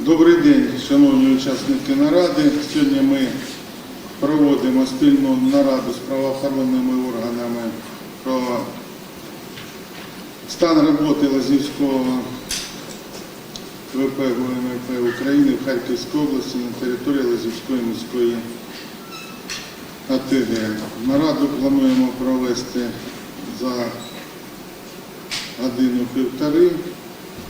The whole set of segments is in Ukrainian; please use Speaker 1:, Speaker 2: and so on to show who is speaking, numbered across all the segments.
Speaker 1: Добрий день, шановні учасники наради. Сьогодні ми проводимо спільну нараду з правоохоронними органами про стан роботи Лазівського ВП ГУНП України в Харківській області на території Лазівської міської АТГ. Нараду плануємо провести за годину-півтори.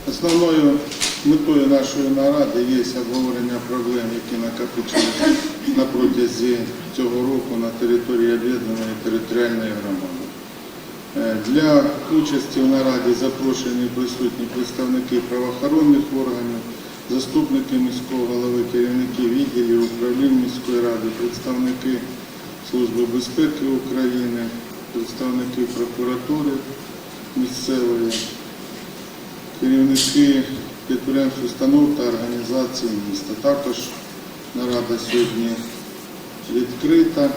Speaker 1: Основною метою нашої наради є обговорення проблем, які накопичилися на протязі цього року на території об'єднаної територіальної громади. Е, Для участі в нараді запрошені присутні представники правоохоронних органів, заступники міського голови, керівники відділів управлінь міської ради, представники Служби безпеки України, представники прокуратури місцевої, керівники підприємств, установ та організацій міста. Також нарада сьогодні відкрита.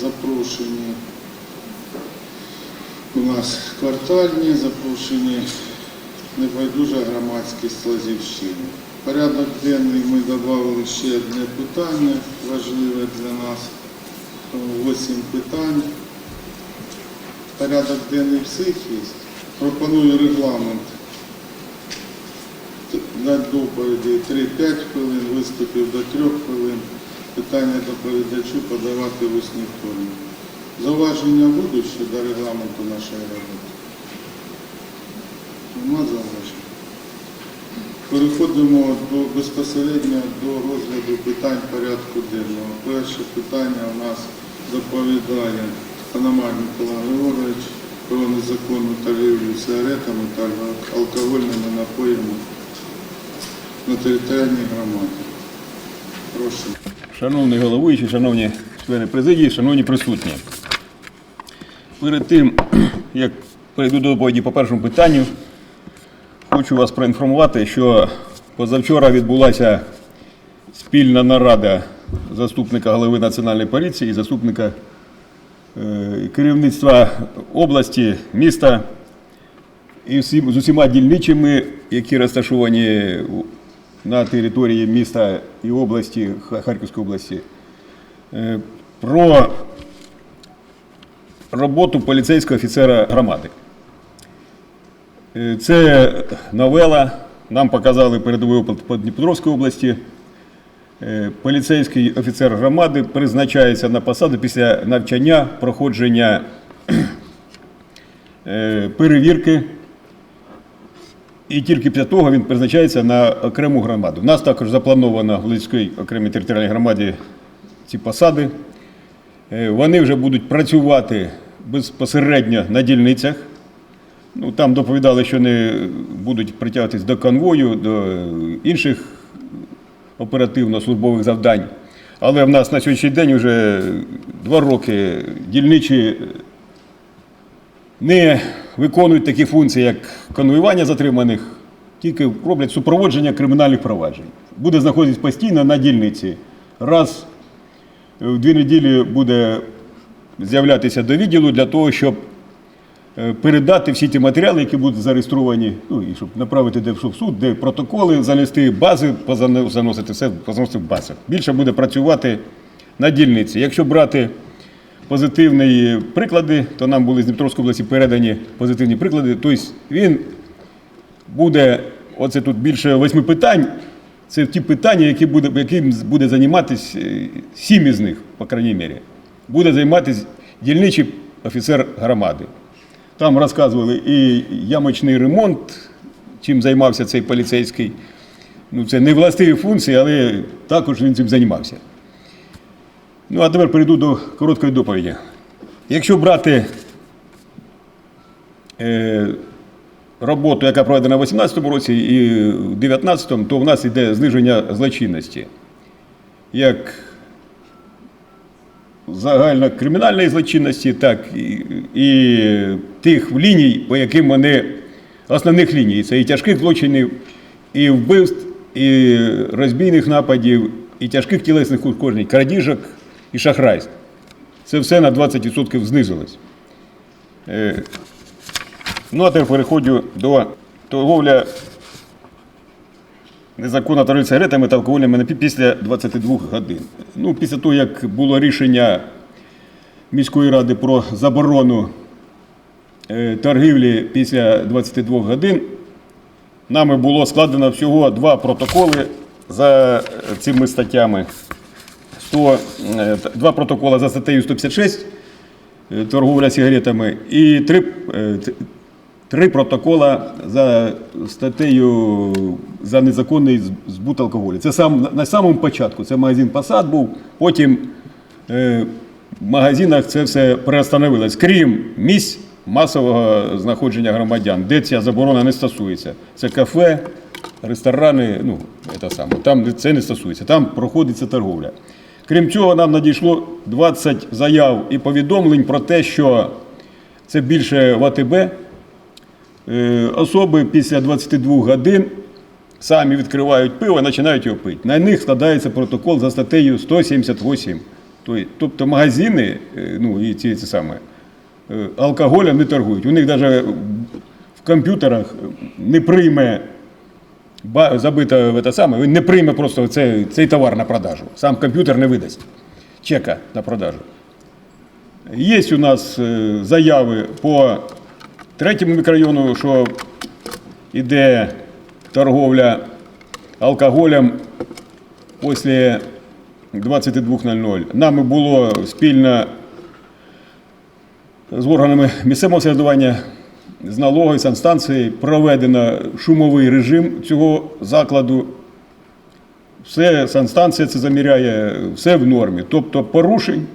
Speaker 1: Запрошені у нас квартальні, запрошені небайдужа громадськість Лазівщини. Порядок денний ми додали ще одне питання важливе для нас. Тому Восім питань. Порядок денний всіх є. Пропоную регламент. На доповіді 3-5 хвилин, виступів до 3 хвилин. Питання доповідачу подавати в усній формі. Зауваження будуть щодо регламенту нашої роботи? Нема зауважень. Переходимо до, безпосередньо до розгляду питань порядку денного. Перше питання у нас доповідає Панамар Микола Григорович про незаконну торгівлю сигаретами та алкогольними напоями на територіальній громаді. Прошу.
Speaker 2: Шановний головуючий, шановні члени президії, шановні присутні. Перед тим, як перейду до доповіді по першому питанню, хочу вас проінформувати, що позавчора відбулася спільна нарада заступника голови Національної поліції і заступника керівництва області, міста і всім, з усіма дільничими, які розташовані на території міста і області, Харківської області, е, про роботу поліцейського офіцера громади. Е, Це новела. Нам показали по Дніпровській області. Е, Поліцейський офіцер громади призначається на посаду після навчання, проходження е, перевірки і тільки після того він призначається на окрему громаду. У нас також заплановано в Луцькій окремій територіальній громаді ці посади. Е, Вони вже будуть працювати безпосередньо на дільницях. Ну, там доповідали, що не будуть притягуватись до конвою, до інших оперативно-службових завдань. Але в нас на сьогоднішній день вже два роки дільничі не виконують такі функції, як конвоювання затриманих, тільки роблять супроводження кримінальних проваджень. Буде знаходитись постійно на дільниці. Раз в дві неділі буде з'являтися до відділу для того, щоб передати всі ті матеріали, які будуть зареєстровані, ну і щоб направити де в суд, де протоколи, занести бази, заносити все, позаносити в бази. Більше буде працювати на дільниці. Якщо брати позитивні приклади, то нам були з Дніпровської області передані позитивні приклади. Тобто він буде, оце тут більше восьми питань. Це ті питання, які буде, яким буде займатися е, сім із них, по крайній мірі. Буде займатися дільничий офіцер громади. Там розказували і ямочний ремонт, чим займався цей поліцейський. Ну, це не властиві функції, але також він цим займався. Ну, а тепер перейду до короткої доповіді. Якщо брати е, роботу, яка проведена в 2018 році і в 2019, то в нас йде зниження злочинності. Як загальнокримінальної злочинності, так і, і тих ліній, по яким вони основних ліній. Це і тяжких злочинів, і вбивств, і розбійних нападів, і тяжких тілесних ушкоджень, крадіжок і шахрайств. Це все на 20% знизилось. Е, Ну, а тепер переходжу до торговля незаконно торгують сигаретами та алкогольними напій після 22 годин. Ну, після того, як було рішення міської ради про заборону торгівлі після 22 годин, нами було складено всього два протоколи за е, цими статтями. 100, е, два протоколи за статтею 156 е, торговля сигаретами і три, е, три протокола за статтею за незаконний збут алкоголю. Це сам, на самому початку. Це магазин Посад був, потім е, в магазинах це все перестановилось, крім місць масового знаходження громадян, де ця заборона не стосується. Це кафе, ресторани, ну, це саме. Там це не стосується, там проходиться торговля. Крім цього, нам надійшло 20 заяв і повідомлень про те, що це більше в АТБ. Е, Особи після 22 годин самі відкривають пиво і починають його пити. На них складається протокол за статтею 178. Тобто магазини, е, ну і ці, ці саме, алкоголем не торгують. У них навіть в комп'ютерах не прийме забито в те саме, він не прийме просто цей, цей товар на продажу. Сам комп'ютер не видасть чека на продажу. Є у нас е, заяви по третьому мікрорайону, що йде торговля алкоголем після 22.00. Нами було спільно з органами місцевого самоврядування, з налогової санстанції проведено шумовий режим цього закладу. Все санстанція це заміряє, все в нормі. Тобто порушень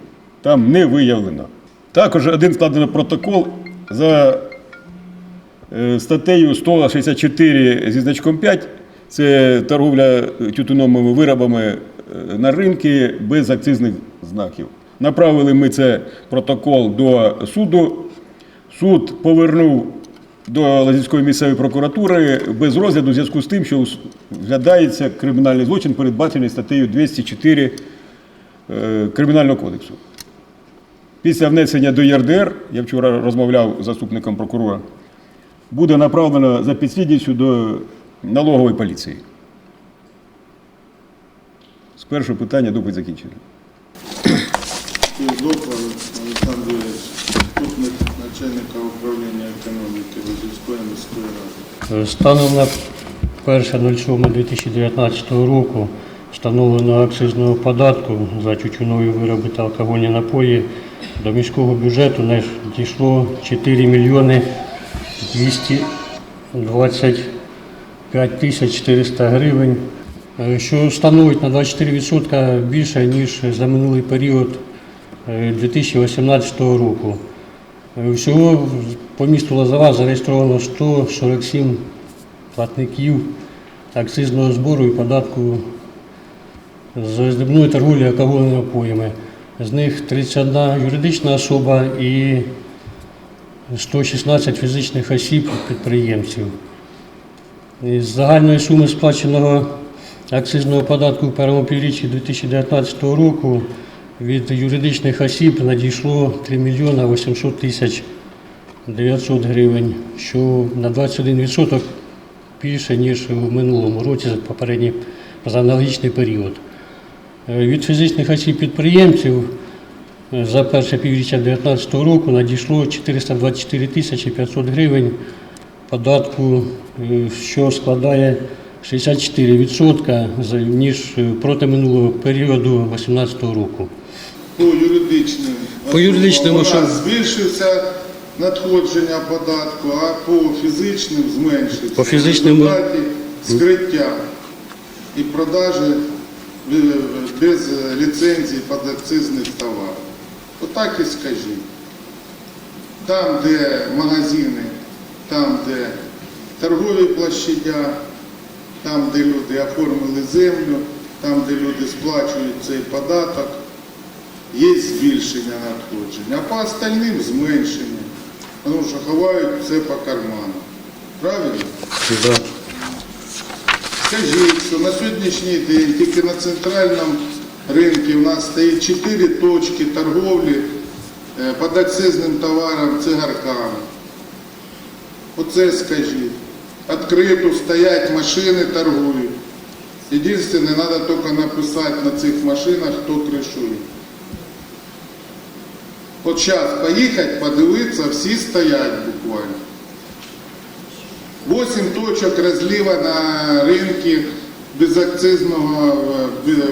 Speaker 2: там не виявлено. Також один складено протокол за е, статтею 164 зі значком 5. Це торговля тютюновими виробами е, на ринки без акцизних знаків. Направили ми це протокол до суду. Суд повернув до Лазівської місцевої прокуратури без розгляду в зв'язку з тим, що вглядається кримінальний злочин, передбачений статтею 204 е, Кримінального кодексу. Після внесення до ЄРДР, я вчора розмовляв з заступником прокурора, буде направлено за підслідністю до налогової поліції. З першого питання доповідь закінчено.
Speaker 1: Філдопа Олександр Юрійович, заступник начальника управління економіки. Лозівської міської ради.
Speaker 3: Станом на 1.07.2019 року встановлено акцизного податку за тютюнові вироби та алкогольні напої. До міського бюджету надійшло 4 мільйони 225 тисяч 400 гривень, е, що становить на 24% більше, ніж за минулий період 2018 року. Е, Всього по місту Лозова зареєстровано 147 платників акцизного збору і податку з здібної торгівлі алкогольними напоями. З них 31 юридична особа і 116 фізичних осіб підприємців. Із загальної суми сплаченого акцизного податку в першому півріччі 2019 року від юридичних осіб надійшло 3 мільйона 800 тисяч 900 гривень, що на 21% більше, ніж у минулому році за попередній за аналогічний період. Е, Від фізичних осіб підприємців е, за перше півріччя 2019 року надійшло 424 тисячі 500 гривень податку, е, що складає 64% ніж проти минулого періоду 2018 року.
Speaker 1: По юридичним
Speaker 3: По юридичним
Speaker 1: особам у нас
Speaker 3: особам.
Speaker 1: збільшився надходження податку, а по фізичним зменшився.
Speaker 3: По фізичним-
Speaker 1: В результаті скриття і продажі е, без ліцензій подакцизних товарів. Отак і скажіть. Там, де магазини, там, де торгові площадя, там, де люди оформили землю, там, де люди сплачують цей податок, є збільшення надходжень, а по остальним зменшення. Тому що ховають все по карману. Правильно? Скажіть, що на сьогоднішній день тільки на центральному ринку у нас стоїть 4 точки торговлі е, подакцизним товаром цигарками. Оце скажіть. Відкрито стоять машини, торгують. Єдине, треба тільки написати на цих машинах, хто кришує. От зараз поїхати, подивитися, всі стоять буквально. Восемь точок розлива на ринку безакцизного е, бе-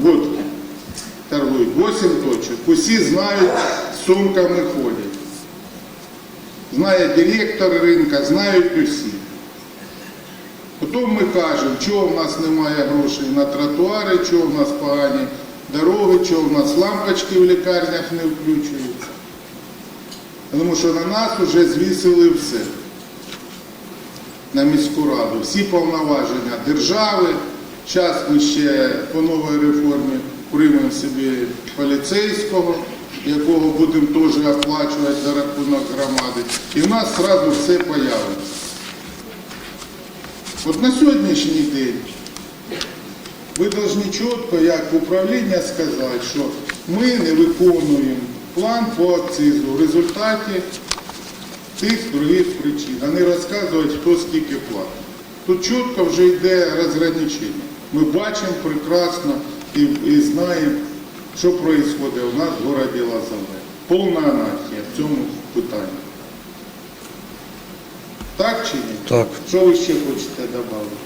Speaker 1: водки. Торгують. Восемь точок. Усі знають, сумками ходять. Знає директор ринка, знають усі. Потім ми кажемо, чого в нас немає грошей на тротуари, чого в нас погані дороги, чого в нас лампочки в лікарнях не включуються. Тому що на нас вже звісили все. На міську раду. Всі повноваження держави. Зараз ми ще по новій реформі приймемо собі поліцейського, якого будемо теж оплачувати за рахунок громади. І в нас одразу все появиться. От на сьогоднішній день ви повинні чітко, як управління, сказати, що ми не виконуємо план по акцизу в результаті тих других причин, а не розказувати, хто скільки платить. Тут чітко вже йде розграничення. Ми бачимо прекрасно і, і знаємо, що відбувається у нас в городі Лазове. Повна анархія в цьому питанні. Так чи ні?
Speaker 3: Так.
Speaker 1: Що ви ще хочете додати?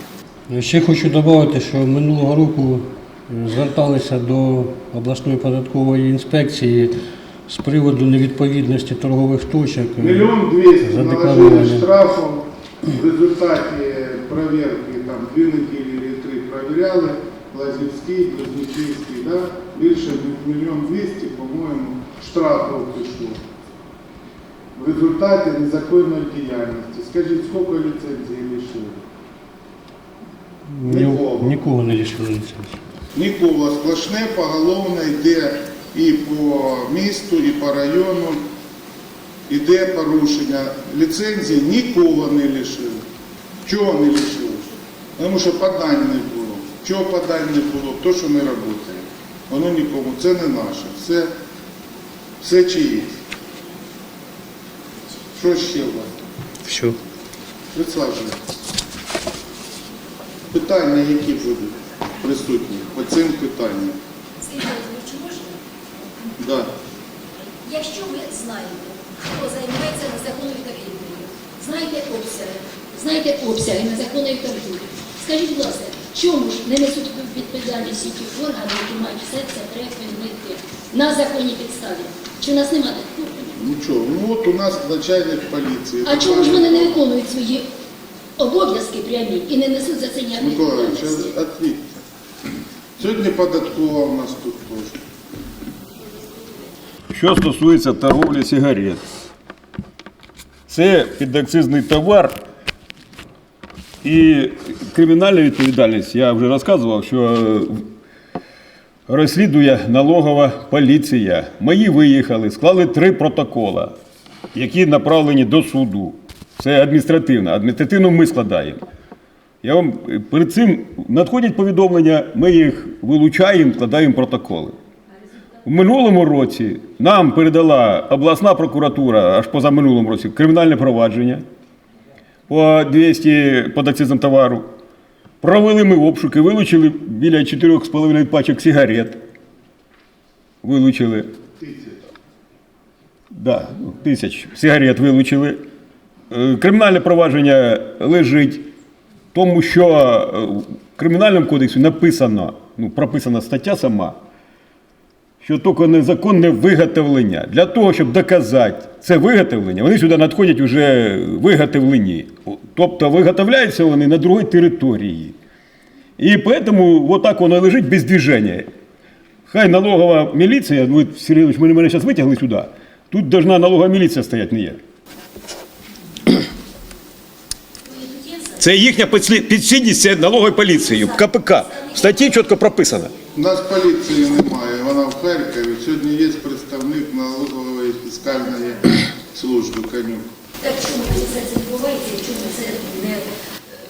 Speaker 3: Ще хочу додати, що минулого року е, зверталися до обласної податкової інспекції з приводу невідповідності торгових точок. е,
Speaker 1: Мільйон двісті наложили штрафом. В результаті перевірки там дві неділі чи три перевіряли. Лазівський, Близнюківський, да? більше мільйон двісті, по-моєму, штрафів пішло. В результаті незаконної діяльності. Скажіть, скільки ліцензій лишили?
Speaker 3: Ні-
Speaker 1: Нікого.
Speaker 3: Нікого не лишили ліцензії.
Speaker 1: Нікого сплошне поголовне йде і по місту, і по району. Іде порушення. Ліцензії нікого не лишили. Чого не лишили? Тому що подань не було. Чого подань не було? То, що не працює. Воно нікому. Це не наше. Все, все чиїсь. Що ще у вас?
Speaker 3: Все.
Speaker 1: Присаджуйтесь. Питання, які будуть присутні по цим питанням.
Speaker 4: Скажіть, чи можна?
Speaker 1: Да.
Speaker 4: Якщо ви знаєте, хто займається незаконною торгівлею, знаєте обсяги, знаєте обсяги незаконної торгівлі, скажіть, будь ласка, чому ж не несуть відповідальність ті органи, які мають все це припинити на законній підставі? Чи у нас немає таких органів?
Speaker 1: Нічого. Ну от у нас начальник поліції.
Speaker 4: А чому ж вони не виконують свої обов'язки прямі і не несуть за це ніякої
Speaker 1: Миколаївич,
Speaker 4: відповідальності?
Speaker 1: Сьогодні податкова у нас тут теж.
Speaker 2: Що стосується торговлі сигарет, це підакцизний товар і кримінальна відповідальність, я вже розказував, що е, розслідує налогова поліція. Мої виїхали, склали три протоколи, які направлені до суду. Це адміністративно. Адміністративно ми складаємо. Я вам е, перед цим надходять повідомлення, ми їх вилучаємо, складаємо протоколи. У минулому році нам передала обласна прокуратура аж позаминулому році кримінальне провадження по 200 подакцизм товару. Провели ми обшуки, вилучили біля 4,5 пачок сигарет. Вилучили. Да, ну, тисяч сигарет вилучили. Е, Кримінальне провадження лежить, тому що е, в Кримінальному кодексі написано, ну, прописана стаття сама, що тільки незаконне виготовлення. Для того, щоб доказати це виготовлення, вони сюди надходять вже виготовлені. Тобто виготовляються вони на другій території. І тому отак воно лежить без движення. Хай налогова міліція, ви, Сергійович, ви мене зараз витягли сюди. Тут должна налогова міліція стояти, не я. Це їхня підслі- підслідність це налогової поліції, КПК. В статті чітко прописано.
Speaker 1: У нас поліції немає, вона в Харкові. Сьогодні є представник налогової фіскальної служби Канюк.
Speaker 4: Так чому це це відбувається чому це не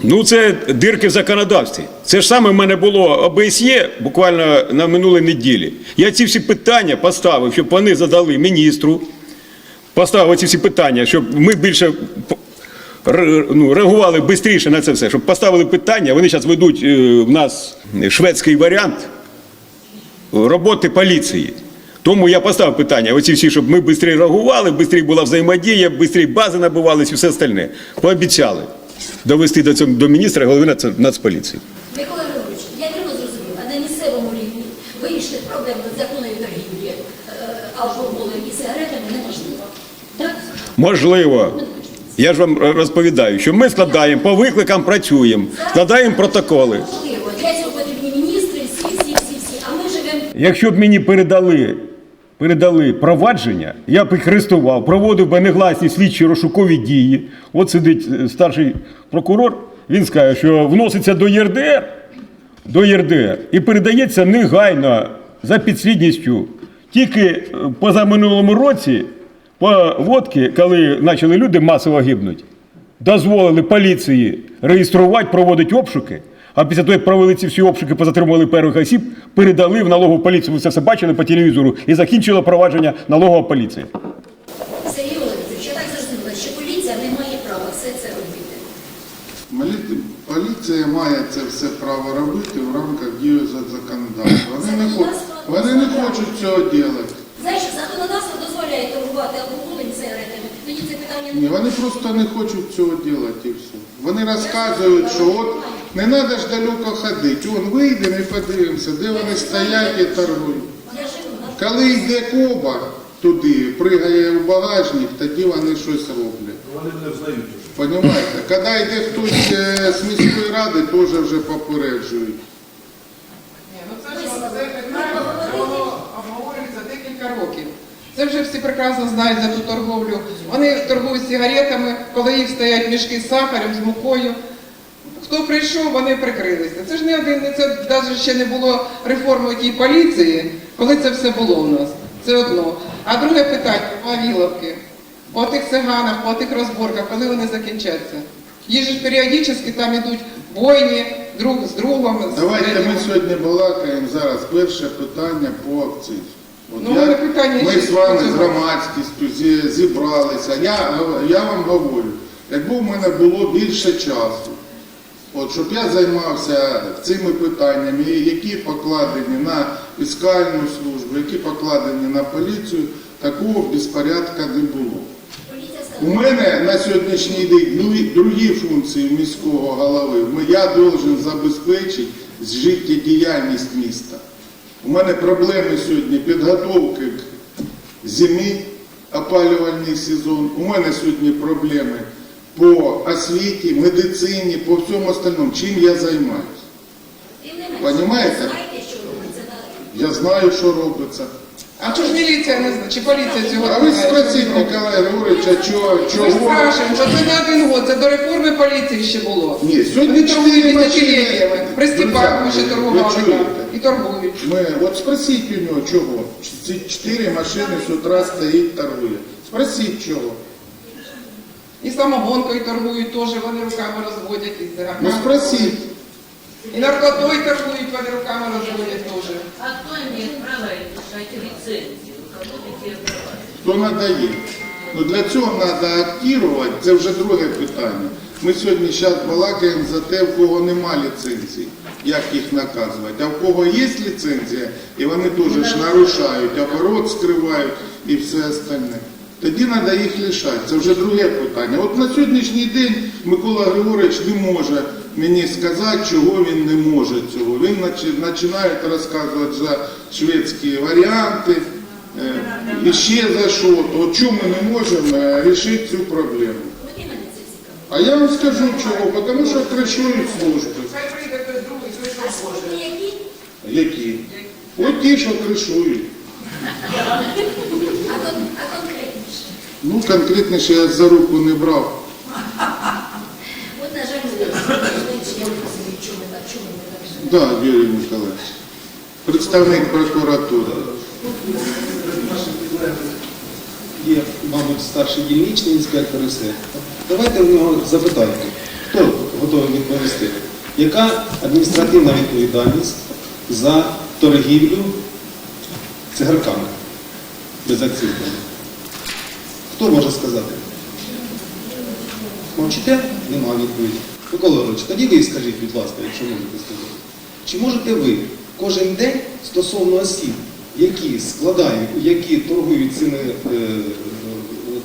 Speaker 2: Ну, це дирки в законодавстві. Це ж саме в мене було ОБСЄ буквально на минулій неділі. Я ці всі питання поставив, щоб вони задали міністру. Поставив ці всі питання, щоб ми більше ну, реагували швидше на це все, щоб поставили питання. Вони зараз ведуть е, в нас шведський варіант роботи поліції. Тому я поставив питання, оці всі, щоб ми швидше реагували, швидше була взаємодія, швидше бази набувалися і все остальне. Пообіцяли довести до цього до міністра голови Нацполіції.
Speaker 4: Микола Григорович, я вірно зрозумів, а на місцевому рівні вирішити проблему законної торгівлі алкоголем і сигаретами неможливо. Так?
Speaker 2: Можливо. Я ж вам розповідаю, що ми складаємо по викликам, працюємо, складаємо протоколи. Якщо б мені передали, передали провадження, я б їх арестував, проводив би негласні слідчі розшукові дії. От сидить е, старший прокурор, він скаже, що вноситься до ЄРДР, до ЄРДР і передається негайно за підслідністю. Тільки е, позаминулому році, по водки, коли почали люди масово гибнути, дозволили поліції реєструвати, проводити обшуки. А після того, як провели ці всі обшуки, позатримували перших осіб, передали в налогову поліцію. Ви це все бачили по телевізору і закінчила провадження налогова поліція.
Speaker 4: Сергій Володимирович, я так зрозуміла, що поліція не має права все це робити.
Speaker 1: Поліція має це все право робити в рамках діючого законодавства. Вони не, вони не хочуть цього робити.
Speaker 4: Знаєш, законодавство дозволяє торгувати алкоголем сигаретами. Тоді це питання
Speaker 1: Ні, вони просто не хочуть цього робити і все. Вони розказують, що от не треба ж далеко ходити. Он вийдемо і подивимося, де вони стоять і торгують. Коли йде коба туди, пригає в багажник, тоді вони щось роблять.
Speaker 5: Вони не взнають.
Speaker 1: Понімаєте? Коли йде хтось е, з міської ради, теж вже попереджують.
Speaker 6: Ні, ну це ж це питання, воно обговорюється декілька років. Це вже всі прекрасно знають за ту торговлю. Вони торгують сигаретами, коли їх стоять мішки з сахарем, з мукою. Хто прийшов, вони прикрилися. Це ж не один, це навіть ще не було реформи тій поліції, коли це все було у нас. Це одно. А друге питання по Вавіловки. По тих циганах, по тих розборках, коли вони закінчаться. Їх ж періодично там ідуть бойні друг з другом.
Speaker 1: Давайте
Speaker 6: третім.
Speaker 1: ми сьогодні балакаємо зараз. Перше питання по акцизу. От
Speaker 6: Ну, мене питання
Speaker 1: ми з вами з громадськістю зі- зібралися. Я, я вам говорю, якби в мене було більше часу, от, щоб я займався цими питаннями, які покладені на фіскальну службу, які покладені на поліцію, такого безпорядка не було. У мене на сьогоднішній день другі, другі функції міського голови. Я должен забезпечити життєдіяльність міста. У мене проблеми сьогодні підготовки к зимі, опалювальний сезон. У мене сьогодні проблеми по освіті, медицині, по всьому остальному. Чим я займаюся?
Speaker 4: Робиться.
Speaker 1: Я знаю, що робиться.
Speaker 6: А чого ж міліція не знає, чи поліція цього
Speaker 1: А
Speaker 6: не
Speaker 1: ви
Speaker 6: знає?
Speaker 1: спросіть? Ніколая Григоровича, чого,
Speaker 6: Ми
Speaker 1: чого?
Speaker 6: спрашуємо, що це не один год, це до реформи поліції ще було.
Speaker 1: Ні, сьогодні
Speaker 6: торгують
Speaker 1: чотири машини.
Speaker 6: десятиліттями. При Степаку
Speaker 1: Друзі,
Speaker 6: ще
Speaker 1: ви
Speaker 6: торгували
Speaker 1: чуєте?
Speaker 6: І торгують.
Speaker 1: Ми, от спросіть у нього, чого? Ці чотири машини з утра стоїть, торгує. Спросіть чого.
Speaker 6: І самогонкою торгують теж, вони руками розводять і
Speaker 1: Ну
Speaker 6: зираками.
Speaker 1: Спросіть.
Speaker 6: І наркотою торгують, вони руками розводять теж.
Speaker 7: А кто имеет право решать лицензию? У кого такие права?
Speaker 1: Хто надає? Ну для цього треба актувати, це вже друге питання. Ми сьогодні зараз балакаємо за те, в кого нема ліцензії, як їх наказувати. А в кого є ліцензія, і вони теж ж нарушають, оборот скривають і все остальне. Тоді треба їх лишати. Це вже друге питання. От на сьогоднішній день Микола Григорович не може мені сказати, чого він не може цього. Він починає розказувати за шведські варіанти. Е, І ще за що, то чому ми не можемо е, рішити цю проблему? А я вам скажу чого, тому що кришують служби.
Speaker 4: Які?
Speaker 1: От ті, що кришують.
Speaker 4: А конкретніше?
Speaker 1: Ну, конкретніше я за руку не брав.
Speaker 4: От, на жаль, ви знаєте, я не розумію, чому так, чому живете.
Speaker 1: Юрій Миколаївич. Представник прокуратури.
Speaker 8: Є, мабуть, старший дільничний інспектор і все. Давайте в нього запитаємо, хто готовий відповісти, яка адміністративна відповідальність за торгівлю цигарками безакцизними? Хто може сказати? Мовчите? Нема відповіді. Микола Григорович, тоді ви скажіть, будь ласка, якщо можете сказати. Чи можете ви кожен день стосовно осіб, які складають, які торгують цими е,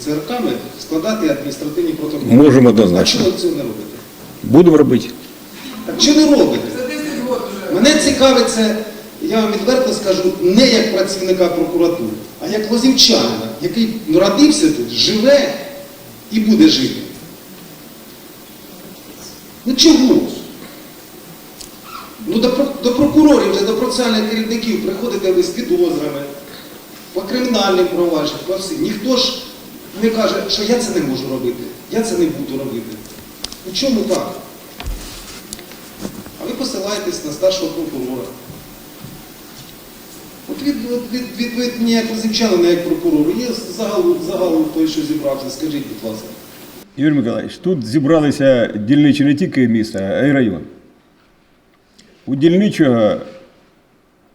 Speaker 8: ЦРКами, складати адміністративні протоколи?
Speaker 2: Можемо
Speaker 8: А
Speaker 2: однозначно.
Speaker 8: чого ви цього не робите?
Speaker 2: Будемо робити.
Speaker 8: Так чи не робите?
Speaker 6: За 10 років вже.
Speaker 8: Мене цікавить це, я вам відверто скажу, не як працівника прокуратури, а як лозівчанина, який народився тут, живе і буде жити. Ну чого? До, прокурорів, вже до процесуальних керівників приходите ви з підозрами, по кримінальним провадженням, по всім. Ніхто ж не каже, що я це не можу робити, я це не буду робити. Ну чому так? А ви посилаєтесь на старшого прокурора. От від, від, від, від лозівчанина, як прокурору, є загалу, загалу той, що зібрався, скажіть, будь ласка.
Speaker 2: Юрій Миколаївич, тут зібралися дільничі не тільки міста, а й район. У дільничого,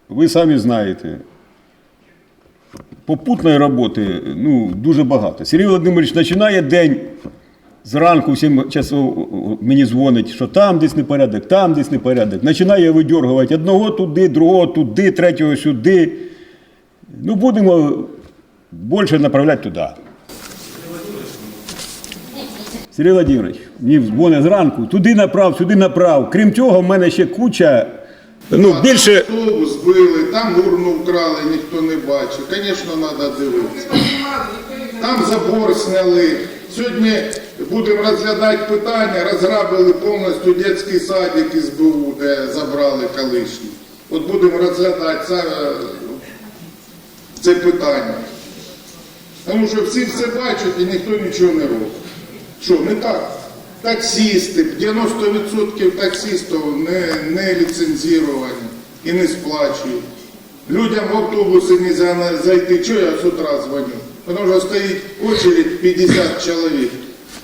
Speaker 2: ви самі знаєте, попутної роботи ну, дуже багато. Сергій Володимирович починає день зранку, в 7 часов мені дзвонить, що там десь непорядок, там десь непорядок. Починає видергувати одного туди, другого туди, третього сюди. Ну, будемо більше направляти туди. Сергій Владимирович, мені дзвонить зранку, туди направ, сюди направ. Крім цього, в мене ще куча. Ну,
Speaker 1: А
Speaker 2: більше.
Speaker 1: там Автобус збили, там урну вкрали, ніхто не бачив. Звісно, треба дивитися. Там забор сняли. Сьогодні будемо розглядати питання, розграбили повністю дитячий садик із БУ, де забрали колишній. От будемо розглядати це, це питання. Тому що всі все бачать і ніхто нічого не робить. Що, не так? Таксисти, 90% таксистів не, не ліцензіровані і не сплачують. Людям в автобуси не зайти. Чого я з утра дзвоню? Тому що стоїть очередь 50 чоловік.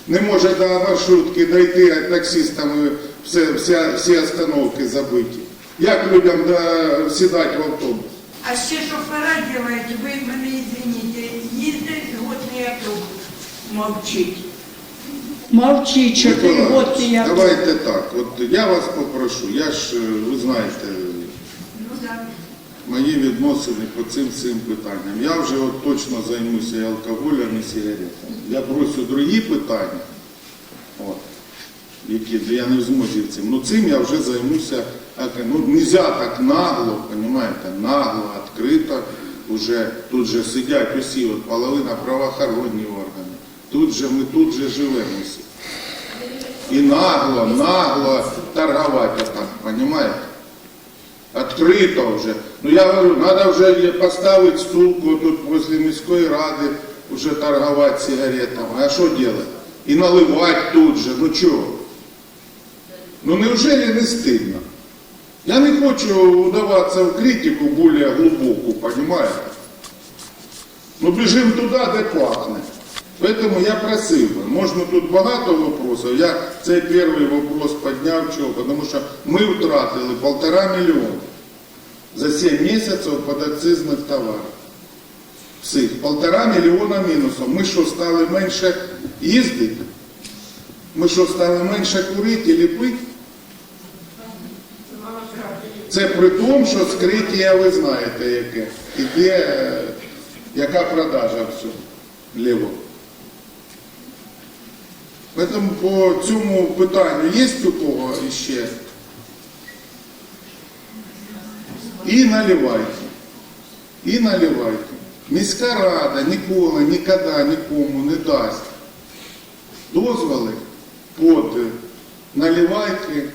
Speaker 1: Не може до маршрутки дойти, а таксистами все, вся, всі остановки забиті. Як людям да, сідати в автобус?
Speaker 5: А ще шофера делаете, ви мене извините, їздить годний автобус, мовчить. Мовчить, чотири
Speaker 1: Миколаївич,
Speaker 5: годки я.
Speaker 1: Давайте так. От я вас попрошу, я ж, е, ви знаєте, мої відносини по цим всім питанням. Я вже от точно займуся і алкоголем, і сигаретами. Я бросю другі питання, от, які я не в змозі цим. Ну цим я вже займуся. Ну, нельзя так нагло, понимаете, нагло, відкрито. Уже тут же сидять усі, от половина правоохоронні органи. Тут же ми тут же живемо. І нагло, нагло торговать отак, понимаете? Открито вже. Ну я говорю, треба вже поставити стулку тут возле міської ради, вже торгувати сигаретами. А що робити? І наливати тут же. Ну чого? Ну неужели не стидно? Я не хочу вдаватися в критику більш глибоку, понимаете? Ну біжимо туди, де пахне. Поэтому я просив би, можна тут багато вопросів. Я цей перший вопрос підняв, чого? Тому що ми втратили полтора мільйона за 7 місяців подакцизних товарів. Всіх. Полтора мільйона мінусів. Ми що, стали менше їздити? Ми що, стали менше курити і пити? Це при тому, що скриття ви знаєте яке. Іде, яка продажа всього ліво. Поэтому по цьому питанню є у кого іще? І наливайте. І наливайте. Міська рада ніколи, ніколи нікому не дасть дозволи під наливайки,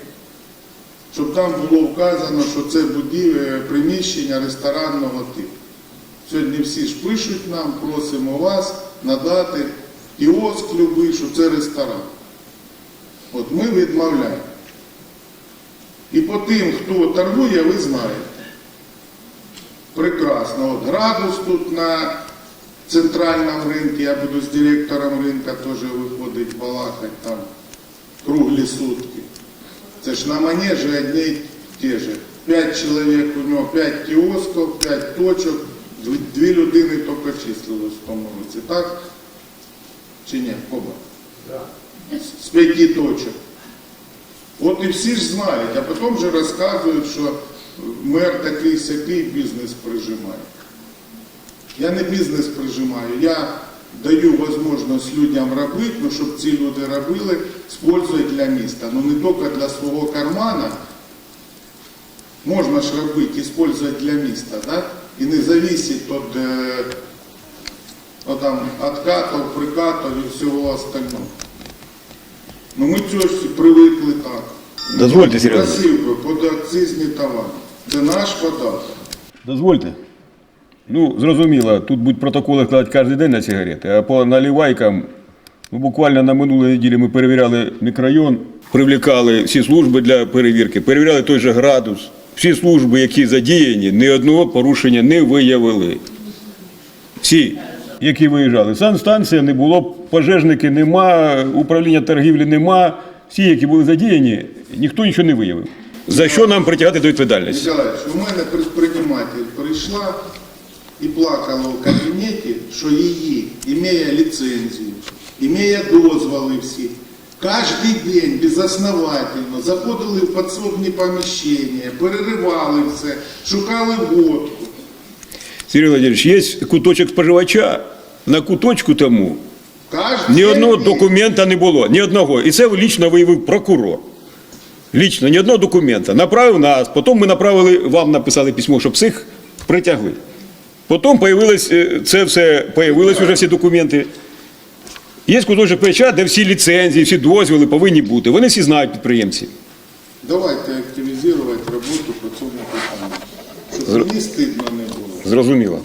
Speaker 1: щоб там було вказано, що це будівля, приміщення ресторанного типу. Сьогодні всі ж пишуть нам, просимо вас надати кіоск любий, що це ресторан. От ми відмовляємо. І по тим, хто торгує, ви знаєте. Прекрасно. От градус тут на центральному ринку, я буду з директором ринка теж виходить балакати там круглі сутки. Це ж на манежі одні й ті же. П'ять чоловік у нього, п'ять кіосків, п'ять точок, дві людини тільки числилось в тому році. Так? Чи ні, Коба? з п'яти точок. От і всі ж знають, а потім вже розказують, що мер такий сякий бізнес прижимає. Я не бізнес прижимаю, я даю можливість людям робити, ну, щоб ці люди робили з пользою для міста. Ну не тільки для свого кармана. Можна ж робити, использовать для міста, да? і не зависеть від е, от там, откатів, прикатів і всього остального. Ну ми цього ж привикли так.
Speaker 2: Дозвольте, Сережа.
Speaker 1: Просив би, подакцизні товари. Це наш податок.
Speaker 2: Дозвольте. Ну, зрозуміло, тут будуть протоколи складати кожен день на сигарети, а по наливайкам, ну, буквально на минулій неділі ми перевіряли мікрорайон, привлікали всі служби для перевірки, перевіряли той же градус. Всі служби, які задіяні, ні одного порушення не виявили. Всі, які виїжджали. Санстанція не було, пожежники нема, управління торгівлі нема. Всі, які були задіяні, ніхто нічого не виявив. За що нам притягати до відповідальності?
Speaker 1: Николаевич, у мене предприниматель прийшла і плакала у кабінеті, що її, імея ліцензію, імея дозволи всі, кожен день безосновательно заходили в підсобні поміщення, переривали все, шукали водку.
Speaker 2: Сергій Владимирович, є куточок споживача. На куточку тому ні одного
Speaker 1: день.
Speaker 2: документа не було, ні одного. І це лічно виявив прокурор. Лічно, ні одного документа. Направив нас, потім ми направили, вам написали письмо, щоб всіх притягли. Потім появилось, е, це все, появились вже всі документи. Є куточок споживача, де всі ліцензії, всі дозволи повинні бути. Вони всі знають підприємці.
Speaker 1: Давайте активізувати роботу по цьому питанню, щоб мені стидно не.
Speaker 2: Зрозуміло.